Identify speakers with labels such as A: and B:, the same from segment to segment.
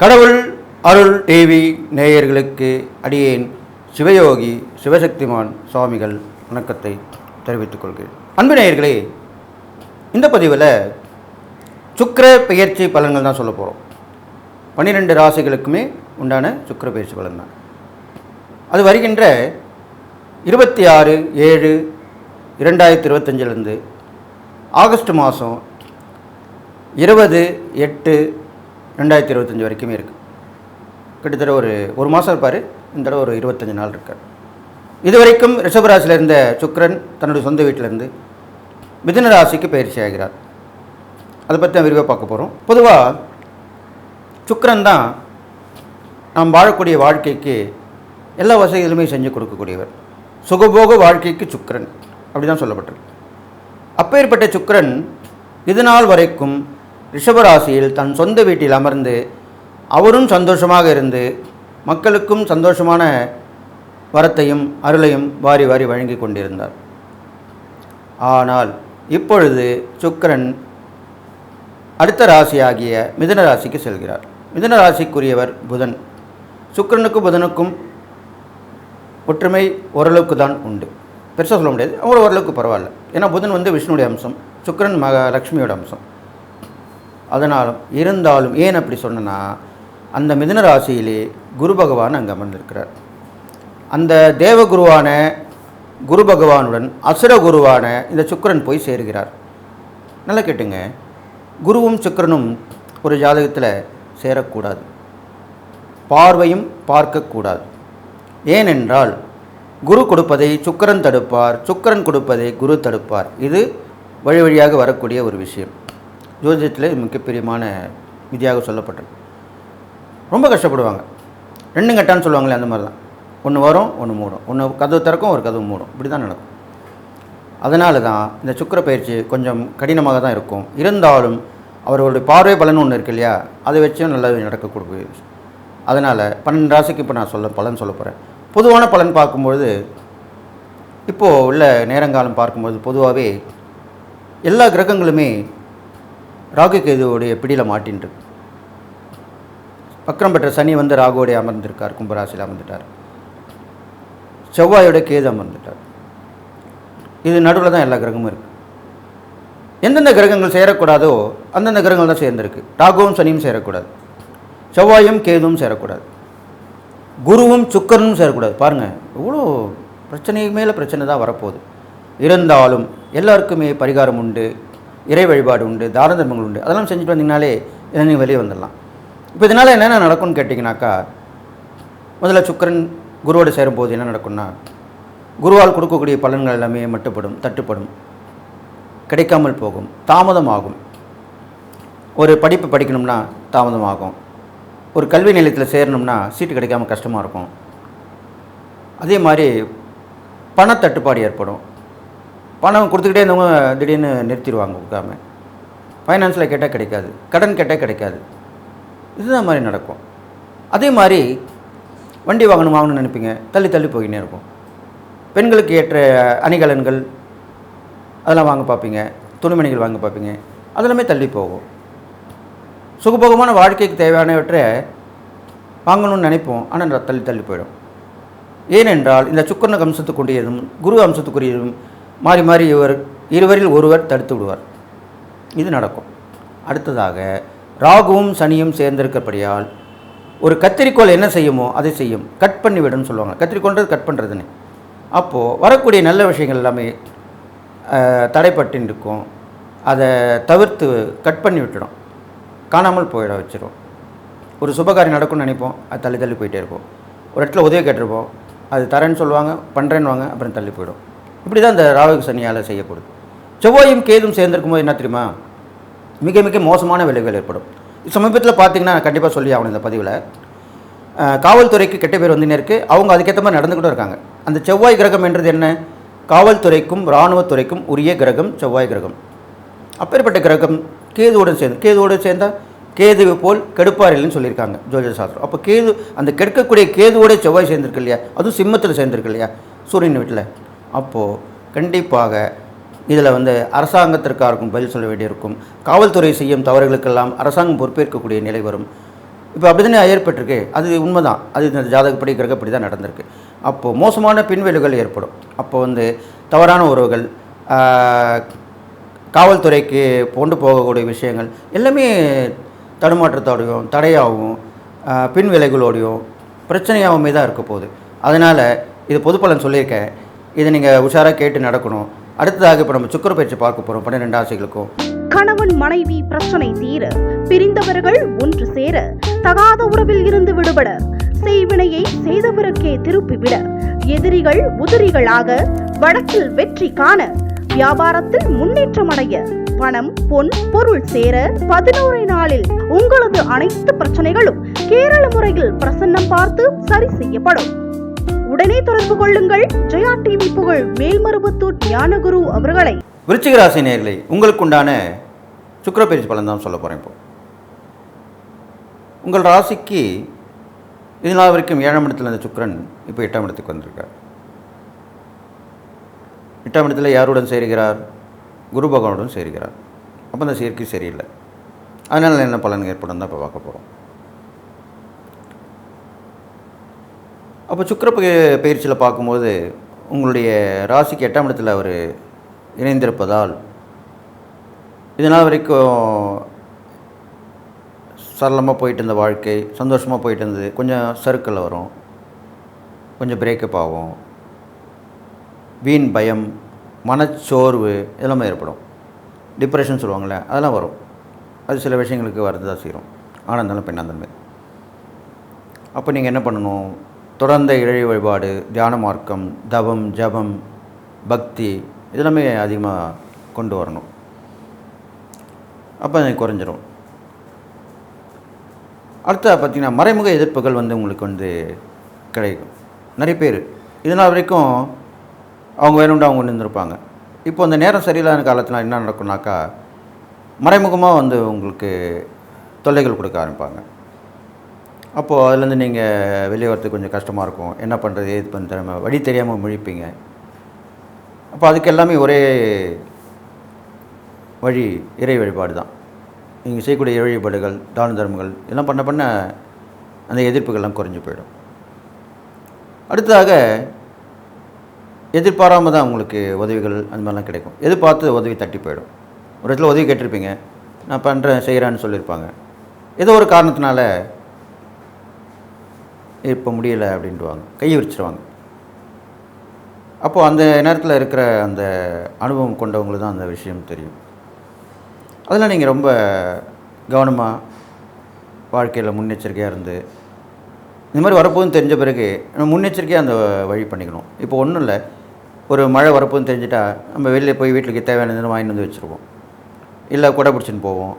A: கடவுள் அருள் டிவி நேயர்களுக்கு அடியேன் சிவயோகி சிவசக்திமான் சுவாமிகள் வணக்கத்தை தெரிவித்துக் கொள்கிறேன். அன்பு நேயர்களே இந்த பதிவில் சுக்கர பெயர்ச்சி பலன்கள் தான் சொல்ல போகிறோம் பன்னிரெண்டு ராசிகளுக்குமே உண்டான சுக்கர பயிற்சி பலன் தான் அது வருகின்ற இருபத்தி ஆறு ஏழு இரண்டாயிரத்தி இருபத்தஞ்சிலேருந்து ஆகஸ்ட் மாதம் இருபது எட்டு ரெண்டாயிரத்தி இருபத்தஞ்சி வரைக்குமே இருக்குது கிட்டத்தட்ட ஒரு ஒரு மாதம் இருப்பார் இந்த தடவை ஒரு இருபத்தஞ்சி நாள் இருக்கார். இது வரைக்கும் ரிஷபராசியில் இருந்த சுக்கரன் தன்னுடைய சொந்த வீட்டிலேருந்து மிதுன ராசிக்கு பயிற்சி ஆகிறார். அதை பற்றி நான் விரிவாக பார்க்க போகிறோம் பொதுவாக சுக்கிரன் தான் நாம் வாழக்கூடிய வாழ்க்கைக்கு எல்லா வசதிகளுமே செஞ்சு கொடுக்கக்கூடியவர். சுகபோக வாழ்க்கைக்கு சுக்கரன் அப்படி தான் சொல்லப்பட்டிருக்கு. அப்பேற்பட்ட சுக்கரன் இது நாள் வரைக்கும் ரிஷபராசியில் தன் சொந்த வீட்டில் அமர்ந்து அவரும் சந்தோஷமாக இருந்து மக்களுக்கும் சந்தோஷமான வரத்தையும் அருளையும் வாரி வாரி வழங்கி கொண்டிருந்தார். ஆனால் இப்பொழுது சுக்கிரன் அடுத்த ராசியாகிய மிதுன ராசிக்கு செல்கிறார். மிதுன ராசிக்குரியவர் புதன். சுக்கரனுக்கும் புதனுக்கும் ஒற்றுமை ஓரளவுக்கு தான் உண்டு. பெருசாக சொல்ல முடியாது. அவர் ஓரளவுக்கு பரவாயில்ல. ஏன்னா புதன் வந்து விஷ்ணுடைய அம்சம் சுக்கிரன் மக லக்ஷ்மியோட அம்சம். அதனாலும் இருந்தாலும் ஏன் அப்படி சொன்னேன்னா அந்த மிதுன ராசியிலே குரு பகவான் அங்கே அமர்ந்திருக்கிறார். அந்த தேவகுருவான குரு பகவானுடன் அசுர குருவான இந்த சுக்கிரன் போய் சேர்கிறார். நல்லா கேட்டுங்க. குருவும் சுக்கிரனும் ஒரு ஜாதகத்தில் சேரக்கூடாது. பார்வையும் பார்க்கக்கூடாது. ஏனென்றால் குரு கொடுப்பதை சுக்கிரன் தடுப்பார் சுக்கிரன் கொடுப்பதை குரு தடுப்பார். இது வழி வழியாக வரக்கூடிய ஒரு விஷயம். ஜோதிடத்தில் இது மிகப்பெரியமான விதியாக சொல்லப்பட்டது. ரொம்ப கஷ்டப்படுவாங்க. ரெண்டு கட்டான்னு சொல்லுவாங்களே அந்த மாதிரி தான் ஒன்று வரும் ஒன்று மூடும். ஒன்று கதவு திறக்கும் ஒரு கதவு மூடும். இப்படி தான் நடக்கும். அதனால தான் இந்த சுக்கிர பயிற்சி கொஞ்சம் கடினமாக தான் இருக்கும். இருந்தாலும் அவர்களுடைய பார்வை பலன் ஒன்று இருக்கு இல்லையா? அதை வச்சும் நல்லது நடக்கக்கூடிய விஷயம். அதனால் பன்னெண்டு ராசிக்கு இப்போ நான் சொல்ல பலன் சொல்ல போகிறேன் பொதுவான பலன் பார்க்கும்பொழுது இப்போது உள்ள நேரங்காலம் பார்க்கும்போது பொதுவாகவே எல்லா கிரகங்களுமே ராகு கேதுவோடைய பிடியில் மாட்டின்ருக்கு பக்கரம் பெற்ற சனி வந்து ராகுவோடைய அமர்ந்திருக்கார் கும்பராசியில் அமர்ந்துட்டார். செவ்வாயோட கேது அமர்ந்துட்டார். இது நடுவில் தான் எல்லா கிரகமும் இருக்குது எந்தெந்த கிரகங்கள் சேரக்கூடாதோ அந்தந்த கிரகங்கள் தான் சேர்ந்துருக்கு. ராகுவும் சனியும் சேரக்கூடாது. செவ்வாயும் கேதுவும் சேரக்கூடாது. குருவும் சுக்கரனும் சேரக்கூடாது. பாருங்கள் எவ்வளோ பிரச்சனைக்கு மேலே பிரச்சனை தான் வரப்போகுது. இருந்தாலும் எல்லாருக்குமே பரிகாரம் உண்டு. இறை வழிபாடு உண்டு தான தர்மங்கள் உண்டு. அதெல்லாம் செஞ்சுட்டு வந்தீங்கனாலே நீங்கள் வெளியே வந்துடலாம். இப்போ இதனால் என்னென்ன நடக்கும்னு கேட்டிங்கனாக்கா முதல்ல சுக்கரன் குருவோடு சேரும்போது என்ன நடக்கும்னா குருவால் கொடுக்கக்கூடிய பலன்கள் எல்லாமே மட்டுப்படும் தட்டுப்படும். கிடைக்காமல் போகும் தாமதமாகும். ஒரு படிப்பு படிக்கணும்னா தாமதமாகும். ஒரு கல்வி நிலையத்தில் சேரணும்னா சீட்டு கிடைக்காம கஷ்டமாக இருக்கும். அதே மாதிரி பணத்தட்டுப்பாடு ஏற்படும். பணம் கொடுத்துக்கிட்டே இருந்தவங்க திடீர்னு நிறுத்திடுவாங்க கொடுக்காம ஃபைனான்ஸில் கேட்டால் கிடைக்காது. கடன் கேட்டால் கிடைக்காது. இதுதான் மாதிரி நடக்கும். அதே மாதிரி வண்டி வாங்கணும் வாங்கணும்னு நினைப்பீங்க. தள்ளி தள்ளி போயினே இருக்கும். பெண்களுக்கு ஏற்ற அணிகலன்கள் அதெல்லாம் வாங்க பார்ப்பீங்க. துணிமணிகள் வாங்க பார்ப்பீங்க. அதெல்லாமே தள்ளி போகும். சுகபோகமான வாழ்க்கைக்கு தேவையானவற்றை வாங்கணும்னு நினைப்போம். ஆனால் தள்ளி தள்ளி போயிடும். ஏனென்றால் இந்த சுக்கரனுக்கு அம்சத்துக்குரியதும் குரு அம்சத்துக்குரியதும் மாறி மாறி இவர் இருவரில் ஒருவர் தடுத்து விடுவார். இது நடக்கும். அடுத்ததாக ராகுவும் சனியும் சேர்ந்திருக்கப்படியால் ஒரு கத்திரிக்கோள் என்ன செய்யுமோ அதை செய்யும். கட் பண்ணிவிடும்னு சொல்லுவாங்க. கத்திரிக்கோள்ன்றது கட் பண்ணுறதுன்னு அப்போது வரக்கூடிய நல்ல விஷயங்கள் எல்லாமே அஹ், தடைப்பட்டு இருக்கும் அதை தவிர்த்து கட் பண்ணி விட்டுடும். காணாமல் போயிட வச்சிடும் ஒரு சுபகாரியம் நடக்கும்னு நினைப்போம். அது தள்ளி தள்ளி போயிட்டே இருக்கும். ஒரு இடத்துல உதவி கேட்டிருப்போம். அது தரேன்னு சொல்லுவாங்க பண்ணுறேன்னு வாங்க அப்புறம் தள்ளி போயிடும். இப்படி தான் இந்த ராகு சனியால் செய்யப்படுது. செவ்வாயும் கேதும் சேர்ந்திருக்கும் போது என்ன தெரியுமா? மிக மிக மோசமான விளைவுகள் ஏற்படும். சமீபத்தில் பார்த்தீங்கன்னா கண்டிப்பாக சொல்லி ஆகணும் இந்த பதிவில். காவல்துறைக்கு கெட்ட பேர் வந்துனே இருக்குது அவங்க அதுக்கேற்ற மாதிரி நடந்துக்கிட்டும் இருக்காங்க. அந்த செவ்வாய் கிரகம் என்றது என்ன? காவல்துறைக்கும் இராணுவத்துறைக்கும் உரிய கிரகம் செவ்வாய் கிரகம். அப்பேற்பட்ட கிரகம் கேதுவுடன் சேர்ந்து கேதுவோடு சேர்ந்தால் கேது போல் கெடுப்பார் இல்லைன்னு சொல்லியிருக்காங்க ஜோதிட சாஸ்திரம். அப்போ கேது அந்த கெடுக்கக்கூடிய கேதுவோட செவ்வாய் சேர்ந்திருக்கு இல்லையா? அதுவும் சிம்மத்தில் சேர்ந்திருக்கு இல்லையா? சூரியன் வீட்டில். அப்போது கண்டிப்பாக இதில் வந்து அரசாங்கத்திற்காருக்கும் பதில் சொல்ல வேண்டியிருக்கும். காவல்துறை செய்யும் தவறுகளுக்கெல்லாம் அரசாங்கம் பொறுப்பேற்கக்கூடிய நிலை வரும். இப்போ அப்படி தானே ஏற்பட்டிருக்கு? அது உண்மைதான். அது இந்த ஜாதகப்படி கிரகப்படி தான் நடந்திருக்கு. அப்போது மோசமான பின்விளைவுகள் ஏற்படும். அப்போ வந்து தவறான உறவுகள் காவல்துறைக்கு கொண்டு போகக்கூடிய விஷயங்கள் எல்லாமே தடுமாற்றத்தோடையும் தடையாகவும் ஆஹ், பின் பிரச்சனையாகவுமே தான் இருக்க போகுது. அதனால் இது பொது பலன் சொல்லியிருக்கேன். இதை நீங்கள் உஷாராக கேட்டு நடக்கணும். அடுத்ததாக இப்போ நம்ம சுக்கர பயிற்சி பார்க்க போகிறோம் பன்னிரெண்டு ஆசைகளுக்கும்.
B: கணவன் மனைவி பிரச்சனை தீர பிரிந்தவர்கள் ஒன்று சேர தகாத உறவில் இருந்து விடுபட செய்வினையை செய்தவருக்கே திருப்பிவிட எதிரிகள் உதிரிகளாக வடக்கில் வெற்றி காண வியாபாரத்தில் முன்னேற்றம் அடைய பணம் பொன் பொருள் சேர பதினோரு நாளில் உங்களது அனைத்து பிரச்சனைகளும் கேரள முறையில் பிரசன்னம் பார்த்து சரி செய்யப்படும். உடனே தொடர்பு கொள்ளுங்கள். ஜெயா டிவி புகழ் மேல்மருவத்தூர் ஞானகுரு அவர்களை.
A: விருச்சிக ராசி நேயர்களே உங்களுக்கு உண்டான சுக்கிர பலன் தான் சொல்ல போகிறேன் இப்போ. உங்கள் ராசிக்கு இதனால் வரைக்கும் ஏழாம் இடத்துல இருந்த சுக்கரன் இப்போ எட்டாம் இடத்துக்கு வந்திருக்கார். எட்டாம் இடத்துல யாருடன் சேருகிறார்? குரு பகவானுடன் சேருகிறார். அப்போ அந்த சேர்க்கை சரியில்லை. அதனால் என்ன பலன் ஏற்படும் தான் இப்போ பார்க்க போகிறோம் அப்போ சுக்கர பயிற்சியில் பார்க்கும்போது உங்களுடைய ராசிக்கு எட்டாம் இடத்தில் அவர் இணைந்திருப்பதால் இதனால் வரைக்கும் சரளமாக போயிட்டு இருந்த வாழ்க்கை சந்தோஷமாக போயிட்டு இருந்தது. கொஞ்சம் சருக்கில் வரும். கொஞ்சம் பிரேக்கப் ஆகும். வீண் பயம் மனச்சோர்வு இதெல்லாமே ஏற்படும். டிப்ரெஷன் சொல்லுவாங்கள்ல அதெல்லாம் வரும். அது சில விஷயங்களுக்கு வரது தான் செய்கிறோம் ஆனந்தாலும் பெண்ணாந்தாலுமே அப்போ நீங்கள் என்ன பண்ணணும்? தொடர்ந்த இழை வழிபாடு தியான மார்க்கம் தவம் ஜபம் பக்தி இதெல்லாமே அதிகமாக கொண்டு வரணும். அப்போ அது குறைஞ்சிரும். அடுத்த பார்த்தீங்கன்னா மறைமுக எதிர்ப்புகள் வந்து உங்களுக்கு வந்து கிடைக்கும். நிறைய பேர். இதனால் வரைக்கும் அவங்க வேணும்னு அவங்க நின்றுருப்பாங்க இப்போ அந்த நேரம் சரியில்லாத காலத்தில் என்ன நடக்கும்னாக்கா மறைமுகமாக வந்து உங்களுக்கு தொல்லைகள் கொடுக்க ஆரம்பிப்பாங்க. அப்போது அதுலேருந்து நீங்கள் வெளியே வரதுக்கு கொஞ்சம் கஷ்டமாக இருக்கும். என்ன பண்ணுறது ஏது பண்ண வழி தெரியாமல் முழிப்பீங்க. அப்போ அதுக்கு எல்லாமே ஒரே வழி இறை வழிபாடு தான். நீங்கள் செய்யக்கூடிய இறை வழிபாடுகள் தான தர்மங்கள் இதெல்லாம் பண்ண பண்ண அந்த எதிர்ப்புகள்லாம் குறைஞ்சி போயிடும். அடுத்ததாக எதிர்பாராமல் தான் உங்களுக்கு உதவிகள் அந்த மாதிரிலாம் கிடைக்கும். எதிர்பார்த்து உதவி தட்டி போயிடும். ஒரு இடத்துல உதவி கேட்டிருப்பீங்க. நான் பண்ணுறேன் செய்கிறேன்னு சொல்லியிருப்பாங்க. ஏதோ ஒரு காரணத்தினால இப்போ முடியலை அப்படின்ட்டுவாங்க. கையை விரிச்சிருவாங்க. அப்போது அந்த நேரத்தில் இருக்கிற அந்த அனுபவம் கொண்டவங்களுக்கு தான் அந்த விஷயம் தெரியும். அதெல்லாம் நீங்கள் ரொம்ப கவனமாக வாழ்க்கையில் முன்னெச்சரிக்கையாக இருந்து இந்த மாதிரி வரப்போகுதுன்னு தெரிஞ்ச பிறகு நம்ம முன்னெச்சரிக்கையாக அந்த வழி பண்ணிக்கணும். இப்போ ஒன்றும் இல்லை. ஒரு மழை வரப்போகுதுன்னு தெரிஞ்சிட்டா நம்ம வெளியே போய் வீட்டுக்கு தேவையானதுன்னு வாங்கிட்டு வந்து வச்சுருவோம் இல்லை குடை பிடிச்சின்னு போவோம்.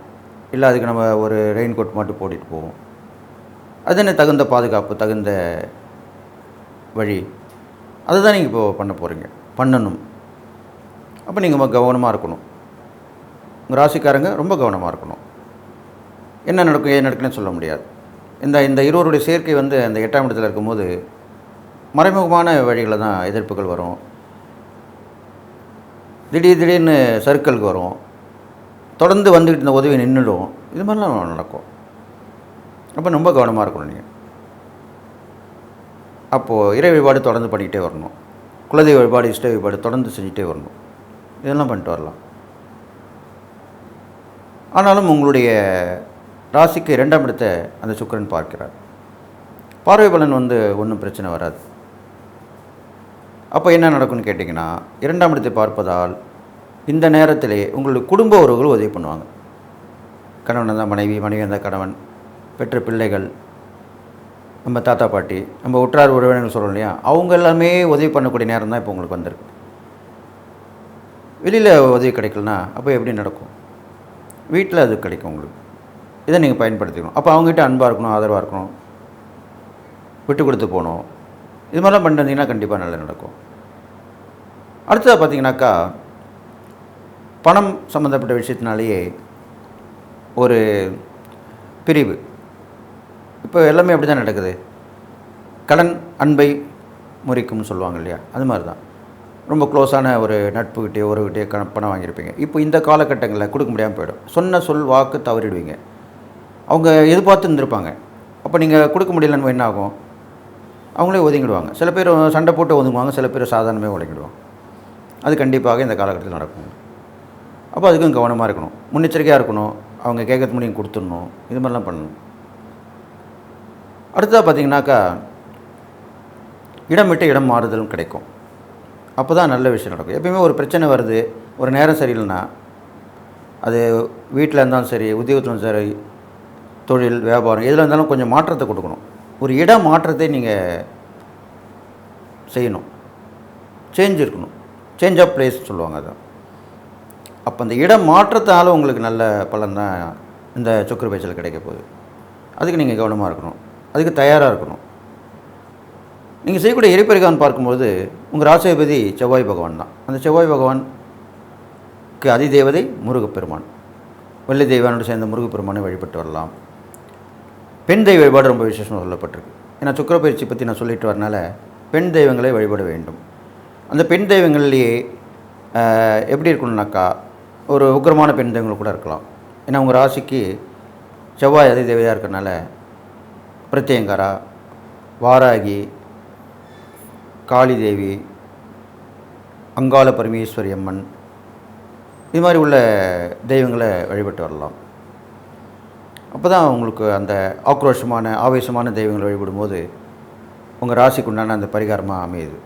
A: இல்லை அதுக்கு நம்ம ஒரு ரெயின் கோட் மட்டும் போட்டுட்டு போவோம். அதுதானே தகுந்த பாதுகாப்பு தகுந்த வழி? அதை தான் நீங்கள் இப்போ பண்ண போகிறீங்க பண்ணணும். அப்போ நீங்கள் கவனமாக இருக்கணும். உங்கள் ராசிக்காரங்க ரொம்ப கவனமாக இருக்கணும். என்ன நடக்கும் ஏன் நடக்குன்னு சொல்ல முடியாது. இந்த இந்த இருவருடைய சேர்க்கை வந்து அந்த எட்டாம் இடத்துல இருக்கும்போது மறைமுகமான வழிகளில் தான் எதிர்ப்புகள் வரும். திடீர் திடீர்னு சர்க்கிளுக்கு வரும். தொடர்ந்து வந்துக்கிட்டு இருந்த உதவி நின்றுடும் இது மாதிரிலாம் நடக்கும். அப்போ ரொம்ப கவனமாக இருக்கணும் நீங்கள் அப்போது இறை வழிபாடு தொடர்ந்து பண்ணிக்கிட்டே வரணும். குலதெய்வ வழிபாடு இஷ்ட வழிபாடு தொடர்ந்து செஞ்சுட்டே வரணும். இதெல்லாம் பண்ணிட்டு வரலாம். ஆனாலும் உங்களுடைய ராசிக்கு இரண்டாம் இடத்தை அந்த சுக்கிரன் பார்க்கிறார். பார்வை பலன் வந்து ஒன்றும் பிரச்சனை வராது. அப்போ என்ன நடக்கும்னு கேட்டிங்கன்னா இரண்டாம் இடத்தை பார்ப்பதால் இந்த நேரத்திலே உங்களுடைய குடும்ப உறவுகள் உதவி பண்ணுவாங்க. கணவன் இருந்தால் மனைவி மனைவி இருந்தால் கணவன். பெற்ற பிள்ளைகள் நம்ம தாத்தா பாட்டி நம்ம உற்றார் உறவினர்கள் சொல்கிறோம் இல்லையா? அவங்க எல்லாமே உதவி பண்ணக்கூடிய நேரம் தான் இப்போ உங்களுக்கு வந்திருக்கு. வெளியில் உதவி கிடைக்கலனா அப்போ எப்படி நடக்கும்? வீட்டில் அது கிடைக்கும் உங்களுக்கு. இதை நீங்கள் பயன்படுத்திக்கணும். அப்போ அவங்ககிட்ட அன்பாக இருக்கணும் ஆதரவாக இருக்கணும் விட்டு கொடுத்து போகணும். இது மாதிரிலாம் பண்ணிட்டு வந்தீங்கன்னா கண்டிப்பாக நல்லா நடக்கும். அடுத்ததாக பார்த்தீங்கன்னாக்கா பணம் சம்மந்தப்பட்ட விஷயத்தினாலேயே ஒரு பிரிவு. இப்போ எல்லாமே அப்படி தான் நடக்குது. கடன் அன்பை முறிக்கும்னு சொல்லுவாங்க இல்லையா? அது மாதிரி தான். ரொம்ப க்ளோஸான ஒரு நட்புக்கிட்டே உறவுகிட்டே க பணம் வாங்கியிருப்பீங்க. இப்போ இந்த காலகட்டங்களில் கொடுக்க முடியாமல் போயிடும். சொன்ன சொல் வாக்கு தவறிடுவீங்க. அவங்க எதிர்பார்த்து இருந்திருப்பாங்க. அப்போ நீங்கள் கொடுக்க முடியலன்னு என்ன ஆகும்? அவங்களே ஒதுங்கிடுவாங்க. சில பேர் சண்டை போட்டு ஒதுங்குவாங்க சில பேர் சாதாரணமே ஒதுங்கிடுவாங்க. அது கண்டிப்பாக இந்த காலகட்டத்தில் நடக்கும். அப்போ அதுக்கும் கவனமாக இருக்கணும். முன்னெச்சரிக்கையாக இருக்கணும். அவங்க கேட்கறது முடியும் கொடுத்துடணும். இது மாதிரிலாம் பண்ணணும். அடுத்ததாக பார்த்தீங்கன்னாக்கா இடம் விட்டு இடம் மாறுதலும் கிடைக்கும். அப்போ தான் நல்ல விஷயம் நடக்கும். எப்பயுமே ஒரு பிரச்சனை வருது ஒரு நேரம் சரியில்லைன்னா அது வீட்டில் இருந்தாலும் சரி உத்தியோகத்திலும் சரி தொழில் வியாபாரம் எதில் இருந்தாலும் கொஞ்சம் மாற்றத்தை கொடுக்கணும். ஒரு இட மாற்றத்தை நீங்கள் செய்யணும். சேஞ்ச் இருக்கணும். சேஞ்ச் ஆஃப் பிளேஸ் சொல்லுவாங்க அதான் அப்போ அந்த இட மாற்றத்தால் உங்களுக்கு நல்ல பலன் தான் இந்த சுக்கர பேச்சில் கிடைக்க போகுது. அதுக்கு நீங்கள் கவனமாக இருக்கணும். அதுக்கு தயாராக இருக்கணும். நீங்கள் செய்யக்கூடிய எரிப்பரிகான் பார்க்கும்போது உங்கள் ராசிபதி செவ்வாய் பகவான் தான். அந்த செவ்வாய் பகவானுக்கு அதிதேவதை முருகப்பெருமான். வெள்ளி தெய்வானோடு சேர்ந்த முருகப்பெருமானை வழிபட்டு வரலாம். பெண் தெய்வ வழிபாடு ரொம்ப விசேஷமாக சொல்லப்பட்டிருக்கு. ஏன்னா சுக்கரப்பயிற்சி பற்றி நான் சொல்லிட்டு வரனால பெண் தெய்வங்களை வழிபட வேண்டும். அந்த பெண் தெய்வங்கள்லேயே எப்படி இருக்கணும்னாக்கா ஒரு உக்கிரமான பெண் தெய்வங்கள் கூட இருக்கலாம். ஏன்னா உங்கள் ராசிக்கு செவ்வாய் அதி தேவையாக இருக்கிறனால பிரத்யங்கரா வாராகி காளிதேவி அங்காள பரமேஸ்வரி அம்மன் இது மாதிரி உள்ள தெய்வங்களை வழிபட்டு வரலாம் அப்போ தான் உங்களுக்கு அந்த ஆக்ரோஷமான ஆவேசமான தெய்வங்களை வழிபடும்போது உங்கள் ராசிக்கு உண்டான அந்த பரிகாரமாக அமையுது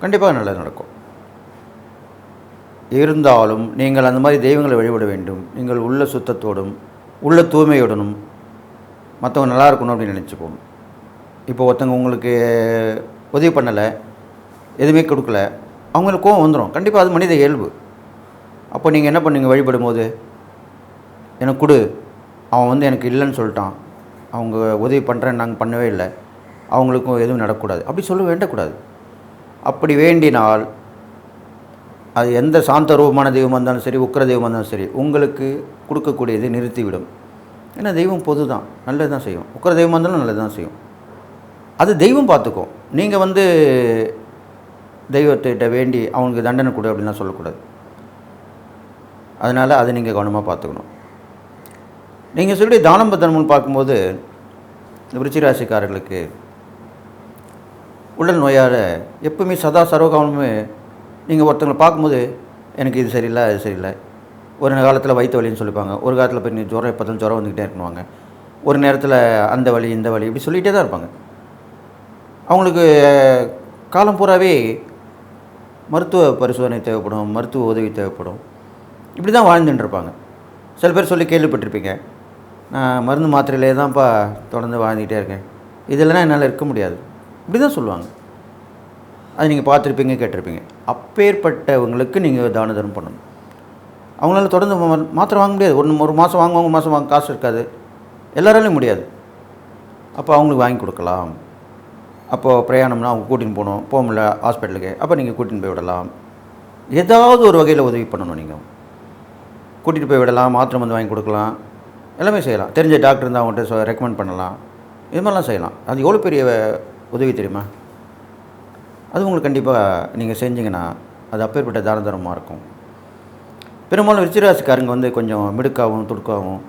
A: கண்டிப்பாக நல்லது நடக்கும் இருந்தாலும் நீங்கள் அந்த மாதிரி தெய்வங்களை வழிபட வேண்டும் நீங்கள் உள்ள சுத்தத்தோடும் உள்ள தூய்மையுடனும் மற்றவங்க நல்லா இருக்கணும் அப்படின்னு நினச்சிப்போம் இப்போ ஒருத்தவங்க உங்களுக்கு உதவி பண்ணலை எதுவுமே கொடுக்கல அவங்களுக்கு கோவம் வந்துடும் கண்டிப்பாக அது மனித இயல்பு. அப்போ நீங்கள் என்ன பண்ணுவீங்க? வழிபடும் போது எனக்கு கொடு. அவன் வந்து எனக்கு இல்லைன்னு சொல்லிட்டான். அவங்க உதவி பண்ணுறேன்னு நாங்கள் பண்ணவே இல்லை. அவங்களுக்கும் எதுவும் நடக்கக்கூடாது. அப்படி சொல்ல வேண்டக்கூடாது. அப்படி வேண்டினால் அது எந்த சாந்த ரூபமான தெய்வமாக இருந்தாலும் சரி உக்கிர தெய்வமாக இருந்தாலும் சரி உங்களுக்கு கொடுக்கக்கூடியது நிறுத்திவிடும். ஏன்னா தெய்வம் பொது தான் நல்லது தான் செய்யும். உக்கிர தெய்வமாக இருந்தாலும் நல்லது தான் செய்யும். அது தெய்வம் பார்த்துக்கும். நீங்கள் வந்து தெய்வத்திட்ட வேண்டி அவங்களுக்கு தண்டனை கொடு அப்படின்லாம் சொல்லக்கூடாது. அதனால் அதை நீங்கள் கவனமாக பார்த்துக்கணும். நீங்கள் சொல்லி தானம் பத்தனம்னு பார்க்கும்போது இந்த விருச்சிராசிக்காரர்களுக்கு உடல் நோயால் எப்பவுமே சதா சர்வகாலமே நீங்கள் ஒருத்தங்களை பார்க்கும்போது எனக்கு இது சரியில்லை அது சரியில்லை ஒரு காலத்தில் வயிற்று வலின்னு சொல்லிப்பாங்க. ஒரு காலத்தில் போய் நீ ஜுரம் எப்போ ஜுரம் வந்துக்கிட்டே இருக்கணுவாங்க ஒரு நேரத்தில் அந்த வழி இந்த வழி இப்படி சொல்லிகிட்டே தான் இருப்பாங்க. அவங்களுக்கு காலம் பூராவே மருத்துவ பரிசோதனை தேவைப்படும் மருத்துவ உதவி தேவைப்படும். இப்படி தான் வாழ்ந்துட்டு இருப்பாங்க. சில பேர் சொல்லி கேள்விப்பட்டிருப்பீங்க. நான் மருந்து மாத்திரையிலே தான்ப்பா தொடர்ந்து வாழ்ந்துக்கிட்டே இருக்கேன். இதெல்லாம் என்னால் இருக்க முடியாது. இப்படி தான் சொல்லுவாங்க. அது நீங்கள் பார்த்துருப்பீங்க கேட்டிருப்பீங்க. அப்பேற்பட்டவங்களுக்கு நீங்கள் தான தர்மம் பண்ணணும். அவங்களால தொடர்ந்து மாத்திரை வாங்க முடியாது. ஒன்று ஒரு மாதம் வாங்குவாங்க ஒரு மாதம் வாங்க காசு இருக்காது. எல்லாராலையும் முடியாது. அப்போ அவங்களுக்கு வாங்கி கொடுக்கலாம். அப்போது பிரயாணம்னா அவங்க கூட்டின்னு போகணும். போக முடியல ஹாஸ்பிட்டலுக்கு. அப்போ நீங்கள் கூட்டின்னு போய் விடலாம். ஏதாவது ஒரு வகையில் உதவி பண்ணணும் நீங்கள் கூட்டிகிட்டு போய் விடலாம் மாத்திரை வந்து வாங்கி கொடுக்கலாம். எல்லாமே செய்யலாம். தெரிஞ்ச டாக்டர் இருந்தால் அவங்கள்ட்ட ரெக்கமெண்ட் பண்ணலாம். இது மாதிரிலாம் செய்யலாம். அது எவ்வளோ பெரிய உதவி தெரியுமா? அது உங்களுக்கு கண்டிப்பாக நீங்கள் செஞ்சிங்கன்னா அது அப்பேற்பட்ட தான இருக்கும். பெரும்பாலும் விருச்சிராசிக்காரங்க வந்து கொஞ்சம் மிடுக்காகவும் துடுக்காகவும்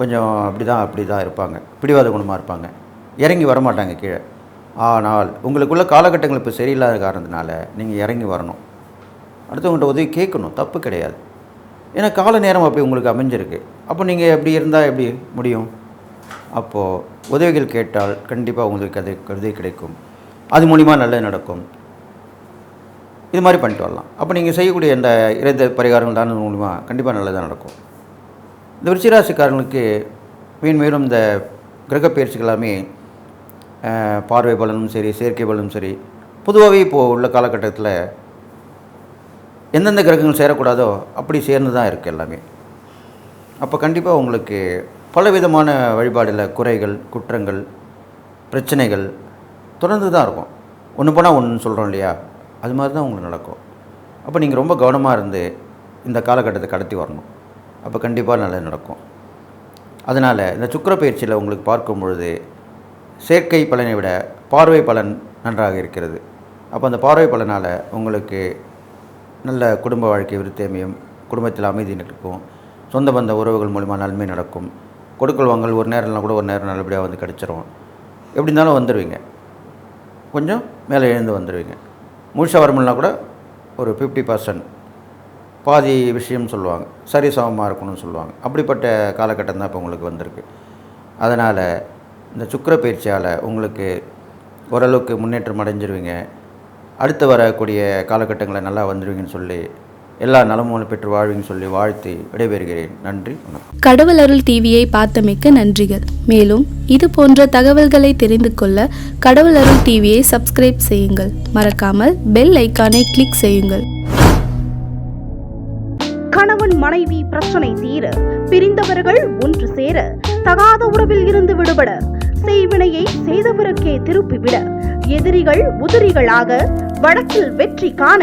A: கொஞ்சம் அப்படி தான் அப்படி தான் இருப்பாங்க. பிடிவாத குணமாக இருப்பாங்க. இறங்கி வரமாட்டாங்க கீழே. ஆனால் உங்களுக்குள்ள காலகட்டங்கள் இப்போ சரியில்லாத காரணத்தினால நீங்கள் இறங்கி வரணும். அடுத்தவங்கள்ட்ட உதவி கேட்கணும். தப்பு கிடையாது. ஏன்னா கால நேரம் அப்படி உங்களுக்கு அமைஞ்சிருக்கு. அப்போ நீங்கள் எப்படி இருந்தால் எப்படி முடியும்? அப்போது உதவிகள் கேட்டால் கண்டிப்பாக உங்களுக்கு அது உதவி கிடைக்கும். அது மூலிமா நல்லது நடக்கும். இது மாதிரி பண்ணிட்டு வரலாம். அப்போ நீங்கள் செய்யக்கூடிய இந்த இறைந்த பரிகாரங்கள் தான் மூலிமா கண்டிப்பாக நல்லதாக நடக்கும். இந்த விருச்சிராசிக்காரங்களுக்கு மீன் மேலும் இந்த கிரகப்பயிற்சிகள் எல்லாமே பார்வை பலனும் சரி செயற்கை பலனும் சரி பொதுவாகவே இப்போது உள்ள காலகட்டத்தில் எந்தெந்த கிரகங்கள் சேரக்கூடாதோ அப்படி சேர்ந்து தான் இருக்குது எல்லாமே. அப்போ கண்டிப்பாக உங்களுக்கு பலவிதமான வழிபாடில் குறைகள் குற்றங்கள் பிரச்சனைகள் தொடர்ந்து தான் இருக்கும். ஒன்று போனால் ஒன்று சொல்கிறோம் இல்லையா? அது மாதிரி தான் உங்களுக்கு நடக்கும். அப்போ நீங்கள் ரொம்ப கவனமாக இருந்து இந்த காலகட்டத்தை கடத்தி வரணும். அப்போ கண்டிப்பாக நல்லது நடக்கும். அதனால் இந்த சுக்கிர பயிற்சியில் உங்களுக்கு பார்க்கும் பொழுது செயற்கை பலனை விட பார்வை பலன் நன்றாக இருக்கிறது. அப்போ அந்த பார்வை பலனால் உங்களுக்கு நல்ல குடும்ப வாழ்க்கை விருத்தேமியம் குடும்பத்தில் அமைதி இருக்கும் சொந்த பந்த உறவுகள் மூலிமா நன்மை நடக்கும். கொடுக்கல் வாங்கல் ஒரு நேரம்லாம் கூட ஒரு நேரம் நல்லபடியாக வந்து கிடச்சிரும். எப்படி இருந்தாலும் வந்துடுவீங்க கொஞ்சம் மேலே எழுந்து வந்துடுவீங்க முழுசாக கூட ஒரு ஃபிஃப்டி பர்சன்ட் பாதி விஷயம் சொல்லுவாங்க. சரி சமமாக இருக்கணும்னு சொல்லுவாங்க. அப்படிப்பட்ட காலகட்டம் தான் இப்போ உங்களுக்கு வந்திருக்கு. அதனால் இந்த சுக்கிர பயிற்சியால் உங்களுக்கு ஓரளவுக்கு முன்னேற்றம் அடைஞ்சிருவீங்க. அடுத்து வரக்கூடிய காலகட்டங்களை நல்லா வந்துடுவீங்கன்னு சொல்லி எல்லா நலமும் பெற்று வாழ்வீங்கன்னு சொல்லி வாழ்த்தி விடைபெறுகிறேன். நன்றி
C: கடவுள் அருள் டிவியை பார்த்தமைக்க நன்றிகள். மேலும் இது போன்ற தகவல்களை தெரிந்து கொள்ள கடவுள் அருள் டிவியை சப்ஸ்கிரைப் செய்யுங்கள். மறக்காமல் பெல் ஐக்கானை கிளிக் செய்யுங்கள்.
B: கணவன் மனைவி பிரச்சனை தீர பிரிந்தவர்கள் ஒன்று சேர தகாத உறவில் இருந்து விடுபட செய்வினையை செய்தவருக்கே திருப்பிவிட எதிரிகள் உதிரிகளாக வழக்கில் வெற்றி காண